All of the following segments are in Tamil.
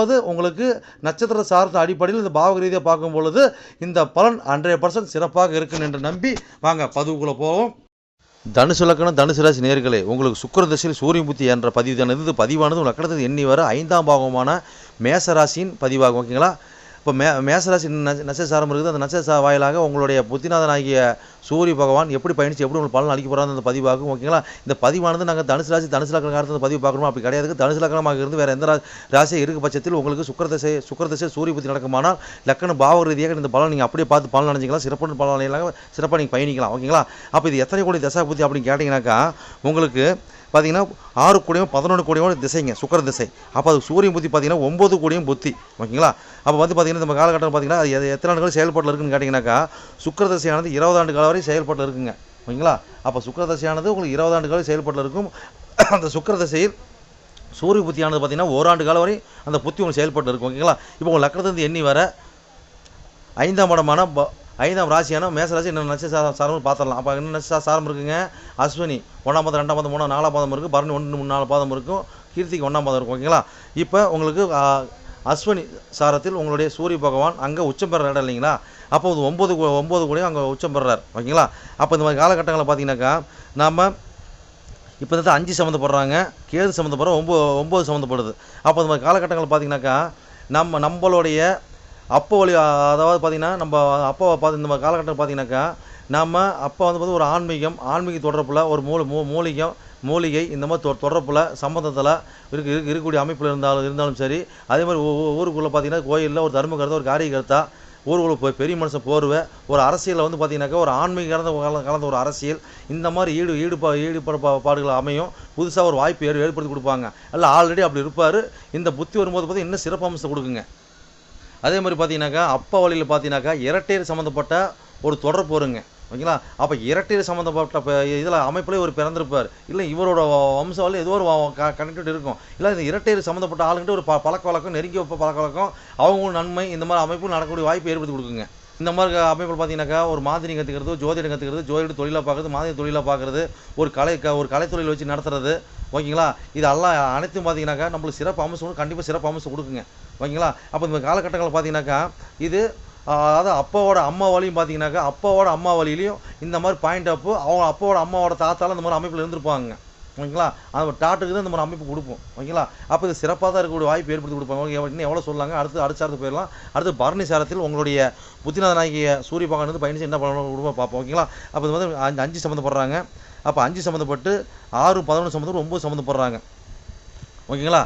ரெண்டாவது உங்களுக்கு நட்சத்திர சார்ந்த அடிப்படையில் இந்த பாவக ரீதியாக பார்க்கும் பொழுது இந்த பலன் ஹண்ட்ரட் பர்சன்ட் சிறப்பாக இருக்கும் என்று நம்பி வாங்க பதிவுக்குள்ளே போவோம். தனுசு லக்கணம் தனுசு ராசி நேர்களே உங்களுக்கு சுக்கிர தசையில் சூரிய புத்தி என்ற பதிவு இது பதிவானது உங்கள் லக்கணத்தில் எண்ணி வர ஐந்தாம் பாகமான மேச ராசியின் பதிவாகும் ஓகேங்களா இப்போ மே மேசராசி நட்ச நட்சசாரம் இருக்குது. அந்த நட்சசா வாயிலாக உங்களுடைய புத்திநாதனாகிய சூரிய பகவான் எப்படி பயணிச்சு எப்படி உங்களுக்கு பலன் அளிக்க போகிறாங்க அந்த பதிவாகும் ஓகேங்களா? இந்த பதிவானது நாங்கள் தனுசு ராசி தனுசு லக்கண பதிவு பார்க்கணும்? அப்படி கிடையாது. தனுசு லக்கணமாக இருந்து வேறு எந்த ராசியாக இருக்க பட்சத்தில் உங்களுக்கு சுக்கரதசை சுக்கரதசை சூரிய புத்தி நடக்குமானால் லக்கண பாவ ரீதியாக இந்த பலன் நீங்கள் அப்படியே பார்த்து பலன் அடைஞ்சிக்கலாம். சிறப்பான பலன் அடையலாம் சிறப்பாக நீங்கள் பயணிக்கலாம் ஓகேங்களா? அப்போ இது எத்தனை கோடி தசா புத்தி அப்படின்னு கேட்டிங்கனாக்கா உங்களுக்கு பார்த்தீங்கன்னா ஆறு கோடியும் பதினொன்று கோடியும் திசைங்க சுக்கர திசை. அப்போ அது சூரியன் புத்தி பார்த்தீங்கன்னா ஒம்பது கோடியும் புத்தி ஓகேங்களா? அப்போ வந்து பார்த்தீங்கன்னா நம்ம காலகட்டம் பார்த்தீங்கன்னா அது எத்தனை ஆண்டுகள் செயல்பாட்டில் இருக்குன்னு கேட்டிங்கனாக்கா சுக்கர திசையானது இருபது ஆண்டு காலம் வரை செயல்பாட்டில் இருக்குங்க. ஓகேங்களா அப்போ சுக்கரதசையானது உங்களுக்கு இருபது ஆண்டு காலம் செயல்பாட்டில் இருக்கும். அந்த சுக்கரதசையில் சூரிய புத்தியானது பார்த்தீங்கன்னா ஓராண்டு காலம் வரை அந்த புத்தி உங்களுக்கு செயல்பட்டு இருக்கும். ஓகேங்களா? இப்போ உங்கள் லக்னத்துலேருந்து எண்ணி வர ஐந்தாம் இடமான ப- ஐந்தாம் ராசியான மேசராசி என்ன இன்னும் நட்ச சா- சாரம் பார்த்துடலாம் அப்போ என்ன நட்ச சாரம் இருக்குங்க? அஸ்வினி ஒன்றாம் பாதம் ரெண்டாம் பாதம் மூணாம் நாலாம் பாதம் இருக்குது பரணி ஒன்று மூணு நாலு பாதம் இருக்கும். கீர்த்திக்கு ஒன்றாம் பாதம் இருக்கும். ஓகேங்களா? இப்போ உங்களுக்கு அஸ்வினி சாரத்தில் உங்களுடைய சூரிய பகவான் அங்கே உச்சம் பெற இடம் இல்லைங்களா? அப்போ அது ஒம்பது ஒம்பது கோடியும் அங்கே உச்சம் பெறார். ஓகேங்களா? அப்போ இந்த மாதிரி காலகட்டங்களில் பார்த்தீங்கன்னாக்கா நாம் இப்போ வந்து அஞ்சு சம்மந்தப்படுறாங்க கேது சம்மந்தப்படுற ஒம்பது ஒம்பது சம்மந்தப்படுது. அப்போ இந்த மாதிரி காலகட்டங்களில் பார்த்தீங்கன்னாக்கா நம்ம நம்மளுடைய அப்போ வழி அதாவது பார்த்தீங்கன்னா நம்ம அப்போ பார்த்து இந்த மாதிரி காலகட்டம் பார்த்தீங்கன்னாக்கா நம்ம அப்போ வந்து பார்த்து ஒரு ஆன்மீகம் ஆன்மீக தொடர்பில் ஒரு மூல மூ மூலிகம் மூலிகை இந்த மாதிரி தொ தொடர்பில் சம்பந்தத்தில் இருக்கு இருக்கு இருக்கக்கூடிய அமைப்பில் இருந்தாலும் இருந்தாலும் சரி அதே மாதிரி ஊருக்குள்ளே பார்த்தீங்கன்னா கோயிலில் ஒரு தர்மகர்த்தா ஒரு காரியகர்த்தா ஊருக்குள்ள போய் பெரிய மனுஷன் போர்வை ஒரு அரசியலில் வந்து பார்த்தீங்கன்னாக்கா ஒரு ஆன்மீக கலந்த கலந்த ஒரு அரசியல் இந்த மாதிரி ஈடு ஈடுபா ஈடுபாடுகள் அமையும் புதுசாக ஒரு வாய்ப்பு ஏற் ஏற்படுத்தி கொடுப்பாங்க. அல்ல ஆல்ரெடி அப்படி இருப்பார். இந்த புத்தி வரும்போது பார்த்தா இன்னும் சிறப்பு அம்சத்தை கொடுக்குங்க. அதே மாதிரி பார்த்தீங்கன்னாக்கா அப்பா வழியில் பார்த்தீங்கன்னாக்கா இரட்டையர் சம்மந்தப்பட்ட ஒரு தொடர்பு வருங்க. ஓகேங்களா? அப்போ இரட்டையர் சம்மந்தப்பட்ட இதில் அமைப்பிலே ஒரு பிறந்திருப்பார். இல்லை இவரோட வம்சாவில் ஏதோ ஒரு கனெக்டட் இருக்கும். இல்லை இந்த இரட்டையர் சம்மந்தப்பட்ட ஆளுங்கிட்ட ஒரு ப பழக்க வழக்கம் நெருங்கிய வைப்ப பழக்க வழக்கம் அவங்களும் நன்மை இந்த மாதிரி அமைப்பு நடக்கக்கூடிய வாய்ப்பு ஏற்படுத்தி கொடுக்குங்க. இந்த மாதிரி அமைப்பில் பார்த்தீங்கன்னாக்கா ஒரு மாதிரி கற்றுக்கிறது ஜோதிடம் கற்றுக்கிறது ஜோதிட தொழிலாக பார்க்குறது மாதிரி தொழிலாக பார்க்குறது ஒரு கலை க ஒரு கலைத்தொழில் வச்சு நடத்துறது ஓகேங்களா? இதெல்லாம் அனைத்தும் பார்த்தீங்கன்னாக்கா நம்மளுக்கு சிறப்பு அம்சம் கண்டிப்பாக சிறப்பு அம்சம் கொடுக்குங்க. ஓகேங்களா? அப்போ இந்த காலகட்டங்களில் பார்த்தீங்கன்னாக்கா இது அதாவது அப்பாவோட அம்மா வழியும் பார்த்தீங்கன்னாக்கா அப்பாவோட அம்மா வழியிலையும் இந்த மாதிரி பாயிண்ட் அப்போ அவங்க அப்பாவோட அம்மாவோட தாத்தாலாம் இந்த மாதிரி அமைப்பில் இருந்திருப்பாங்க. ஓகேங்களா? அந்த டாட்டுக்கு தான் இந்த மாதிரி அமைப்பு கொடுப்போம். ஓகேங்களா? அப்போ இது சிறப்பாக தான் இருக்கக்கூடிய வாய்ப்பு ஏற்படுத்தி கொடுப்பாங்க. ஓகே இன்னும் எவ்வளோ சொல்லாங்க? அடுத்து அடுத்த போயிடலாம். அடுத்து பரணி சாரத்தில் உங்களுடைய புத்திநாதனாகிய சூரிய பகவான் வந்து பயணிச்சு என்ன பண்ணணும் கொடுப்போம் பார்ப்போம். ஓகேங்களா? அப்போ இது வந்து அஞ்சு அஞ்சு சம்மந்தப்படுறாங்க. அப்போ அஞ்சு சம்மந்தப்பட்டு ஆறு பதினொன்று சம்மந்தப்பட்டு ஒம்பது சம்மந்தப்படுறாங்க. ஓகேங்களா?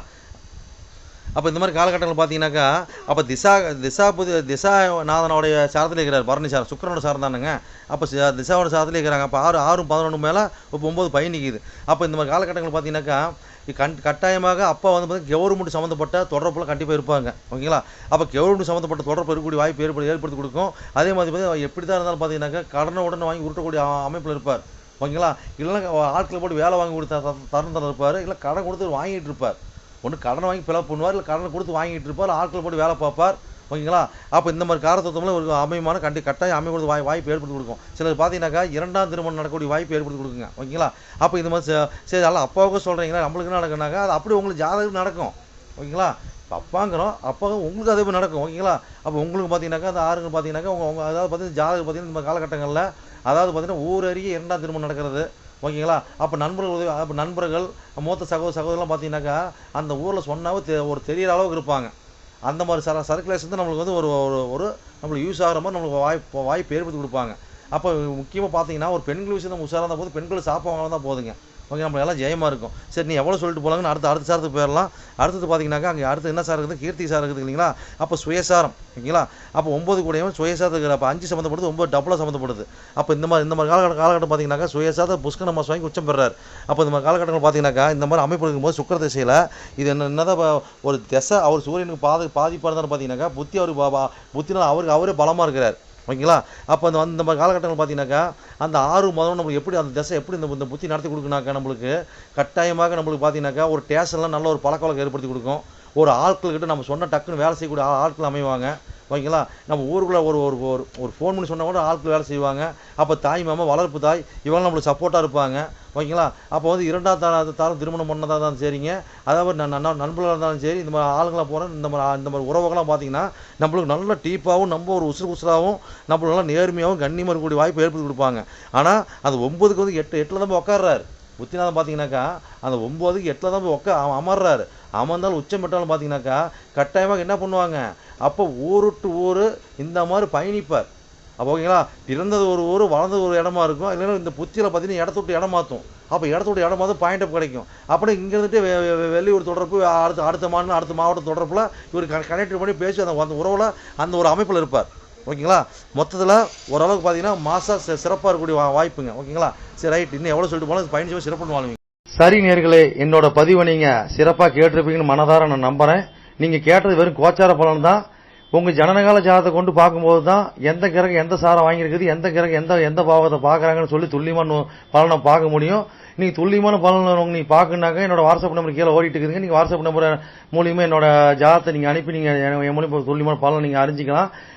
அப்போ இந்த மாதிரி காலகட்டங்கள் பார்த்தீங்கன்னாக்கா அப்போ திசா திசா புதி திசாநாதனோடைய சாரத்தில் இருக்கிறார் பரணி சாரம் சுக்கரனோட சாரம் தானுங்க. அப்போ திசாவோட சாரத்தில் இருக்கிறாங்க. அப்போ ஆறு ஆறு பதினொன்று மேலே இப்போ ஒம்பது பயணிக்குது அப்போ இந்த மாதிரி காலகட்டங்கள் பார்த்தீங்கன்னாக்கா கண் கட்டாயமாக அப்பா வந்து பார்த்தீங்கன்னா கவர்மெண்ட் சம்மந்தப்பட்ட தொடர்புலாம் கண்டிப்பாக இருப்பாங்க. ஓகேங்களா? அப்போ கவர்மெண்ட் சம்மந்தப்பட்ட தொடர்பு இருக்கக்கூடிய வாய்ப்பு ஏற்படு ஏற்படுத்தி கொடுக்கும். அதே மாதிரி பார்த்தீங்கன்னா எப்படி தான் இருந்தாலும் பார்த்தீங்கன்னாக்கா கடனை உடனே வாங்கி உருட்டக்கூடிய அமைப்பில் இருப்பார். ஓகேங்களா? இல்லைன்னா ஆட்களை போட்டு வேலை வாங்கி கொடுத்த தரம் தரம் இருப்பார். இல்லை கடன் கொடுத்து வாங்கிட்டு இருப்பார். ஒன்று கடன் வாங்கி பிளப் பண்ணுவார் இல்லை கடனை கொடுத்து வாங்கிட்டு இருப்பார் ஆட்கள் போட்டு வேலை பார்ப்பார். ஓகேங்களா? அப்போ இந்த மாதிரி காரத்தத்துவங்களும் ஒரு அமையமான கண்டி கட்டாயம் கொடுத்து வாய் வாய்ப்பு ஏற்படுத்தி கொடுக்கும். சிலர் பார்த்தீங்கன்னாக்கா இரண்டாம் திருமணம் நடக்கக்கூடிய வாய்ப்பு ஏற்படுத்தி கொடுக்குங்க. ஓகேங்களா? அப்போ இந்த மாதிரி சரி அதெல்லாம் அப்பாவுக்கும் சொல்கிறீங்களா நம்மளுக்கு என்ன நடக்குனாக்கா அது அப்படி உங்களுக்கு ஜாதகம் நடக்கும். ஓகேங்களா? இப்போ அப்பாங்கிறோம் அப்பாவும் உங்களுக்கு அதே மாதிரி நடக்கும். ஓகேங்களா? அப்போ உங்களுக்கு பார்த்தீங்கன்னாக்கா அந்த ஆறுங்க பார்த்தீங்கன்னாக்கா உங்கள் உங்கள் அதாவது பார்த்தீங்கன்னா ஜாதகம் பார்த்தீங்கன்னா இந்த காலகட்டங்களில் அதாவது பார்த்தீங்கன்னா ஊர் அருகே இரண்டாம் திருமணம் நடக்கிறது. ஓகேங்களா? அப்போ நண்பர்கள் உதவி அப்போ நண்பர்கள் மூத்த சகோதர சகோதரலாம் பார்த்தீங்கன்னாக்கா அந்த ஊரில் சொன்னாவே தெ- ஒரு தெரியிற அளவுக்கு இருப்பாங்க. அந்த மாதிரி சர சர்க்குலேஷன் தான் நம்மளுக்கு வந்து ஒரு ஒரு ஒரு நம்மளுக்கு யூஸ் ஆகிற மாதிரி நம்மளுக்கு வாய்ப்பு வாய்ப்பு ஏற்படுத்தி கொடுப்பாங்க. அப்போ முக்கியமாக பார்த்தீங்கன்னா ஒரு பெண்கள் விஷயம் நம்ம உஷாராக இருந்தால் போது பெண்கள் சாப்பாடு தான் போதுங்க. ஓகே நம்ம எல்லாம் ஜெயமாக இருக்கும். சரி நீ எவ்வளோ சொல்லிட்டு போகலாங்கன்னு அடுத்த அடுத்த சாரத்துக்கு போயிடலாம். அடுத்தது பார்த்தீங்கன்னாக்கா அங்கே அடுத்து என்ன சார் இருக்குது? கீர்த்தி சார் இருக்குது இல்லைங்களா? அப்போ சுயசாரம் ஓகேங்களா? அப்போ ஒம்பது கூடயும் சுயசாரத்துக்கு அப்போ அஞ்சு சம்மந்தப்படுது ஒம்பது டபுளாக சம்மந்தப்படுது அப்போ இந்த மாதிரி இந்த மாதிரி காலகட்டம் காலகட்டம் பார்த்தீங்கன்னாக்கா சுயசாரத்தை புஷ்கர மாதம் வாங்கி உச்சம் பெறாரு. அப்போ இந்த மாதிரி காலகட்டங்கள் பார்த்தீங்கன்னாக்கா இந்த மாதிரி அமைப்பு இருக்கும்போது சுக்கர திசையில் இது என்ன என்னதான் ஒரு திசை அவர் சூரியனுக்கு பாதி பாதிப்பாக இருந்தாலும் பார்த்தீங்கன்னாக்கா புத்தி அவர் பா- புத்தினால் அவருக்கு அவரே பலமாக இருக்கிறார். ஓகேங்களா? அப்போ அந்த அந்த மாதிரி காலகட்டங்கள் பார்த்தீங்கன்னாக்கா அந்த ஆறு முதல்ல நம்மளுக்கு எப்படி அந்த திசை எப்படி இந்த இந்த புத்தி நடத்தி கொடுக்குனாக்கா நம்மளுக்கு கட்டாயமாக நம்மளுக்கு பார்த்தீங்கன்னாக்கா ஒரு டேஷன்லாம் நல்ல ஒரு பழக்க வழக்கம் ஏற்படுத்தி கொடுக்கும். ஒரு ஆட்கள்கிட்ட நம்ம சொன்ன டக்குன்னு வேலை செய்யக்கூடிய ஆட்கள் அமைவாங்க. ஓகேங்களா? நம்ம ஊருக்குள்ள ஒரு ஒரு ஒரு ஒரு ஃபோன் பண்ணி சொன்னால் கூட ஆட்கள் வேலை செய்வாங்க. அப்போ தாய் மாமா வளர்ப்பு தாய் இவங்க நம்மளுக்கு சப்போர்ட்டாக இருப்பாங்க. ஓகேங்களா? அப்போ வந்து இரண்டாம் தாரம் தாரம் திருமணம் பண்ணதாக தான் சரிங்க. அதாவது ந- நண்பர்களாக இருந்தாலும் சரி இந்த மாதிரி ஆளுங்களாக போகிறேன் இந்த மாதிரி இந்த மாதிரி உறவுகள்லாம் பார்த்தீங்கன்னா நம்மளுக்கு நல்ல டீப்பாகவும் நம்ம ஒரு உசுறு உசுராகவும் நம்மளுக்கு நல்லா நேர்மையாகவும் கண்ணியமாக இருக்கக்கூடிய வாய்ப்பு ஏற்படுத்தி கொடுப்பாங்க. ஆனால் அது ஒம்பதுக்கு வந்து எட்டு எட்டில் தான் உட்காடுறாரு புத்திநாதன் பார்த்தீங்கன்னாக்கா அந்த ஒம்போதுக்கு எட்டில் தான் போய் உட்கா அமர்றாரு. அமர்ந்தாலும் உச்சம் பெற்றாலும் பார்த்தீங்கன்னாக்கா கட்டாயமாக என்ன பண்ணுவாங்க? அப்போ ஊருட்டு ஊர் இந்த மாதிரி பயணிப்பார். அப்போ ஓகேங்களா? பிறந்தது ஒரு ஊர் வளர்ந்தது ஒரு இடமா இருக்கும். இல்லைன்னா இந்த புத்தியில் பார்த்தீங்கன்னா இடத்த விட்டு இடம் மாற்றும் அப்போ இடத்த விட்டு இடம் மாற்றும் பாயிண்ட் அப் கிடைக்கும். அப்படியே இங்கே இருந்துட்டு வெ- வெளியூர் தொடர்பு அடுத்த அடுத்த மாநிலம் அடுத்த மாவட்டம் தொடர்பில் இவர் கனெக்ட் பண்ணி பேசி அந்த அந்த உறவில் அந்த ஒரு அமைப்பில் இருப்பார். ஓகேங்களா? மொத்தத்தில் ஓரளவுக்கு பார்த்தீங்கன்னா மாசா சிறப்பாக இருக்கக்கூடிய வா- வாய்ப்புங்க. ஓகேங்களா? சரி ரைட் இன்னும் எவ்வளோ சொல்லிட்டு போனாலும் பயணிச்சு சிறப்பு வாழ்வீங்க சரி நேர்களே என்னோட பதிவை நீங்கள் சிறப்பாக கேட்டிருப்பீங்கன்னு மனதார நான் நம்புறேன். நீங்கள் கேட்டது வெறும் கோச்சார பலன் தான். உங்கள் ஜனனகால ஜாதத்தை கொண்டு பார்க்கும்போது தான் எந்த கிரகம் எந்த சாரம் வாங்கியிருக்குது எந்த கிரகம் எந்த எந்த பாவத்தை பார்க்குறாங்கன்னு சொல்லி துல்லியமான பலனை பார்க்க முடியும். நீங்கள் துல்லியமான பலன் நீங்கள் நீங்க பார்க்கணுனாக்க என்னோட வாட்ஸ்அப் நம்பர் கீழே ஓடிட்டு இருக்குதுங்க. நீங்கள் வாட்ஸ்அப் நம்பர் மூலியமாக என்னோட ஜாதத்தை நீங்கள் அனுப்பி நீங்கள் என் மூலியமாக துல்லியமான பலனை நீங்கள் அறிஞ்சிக்கலாம்.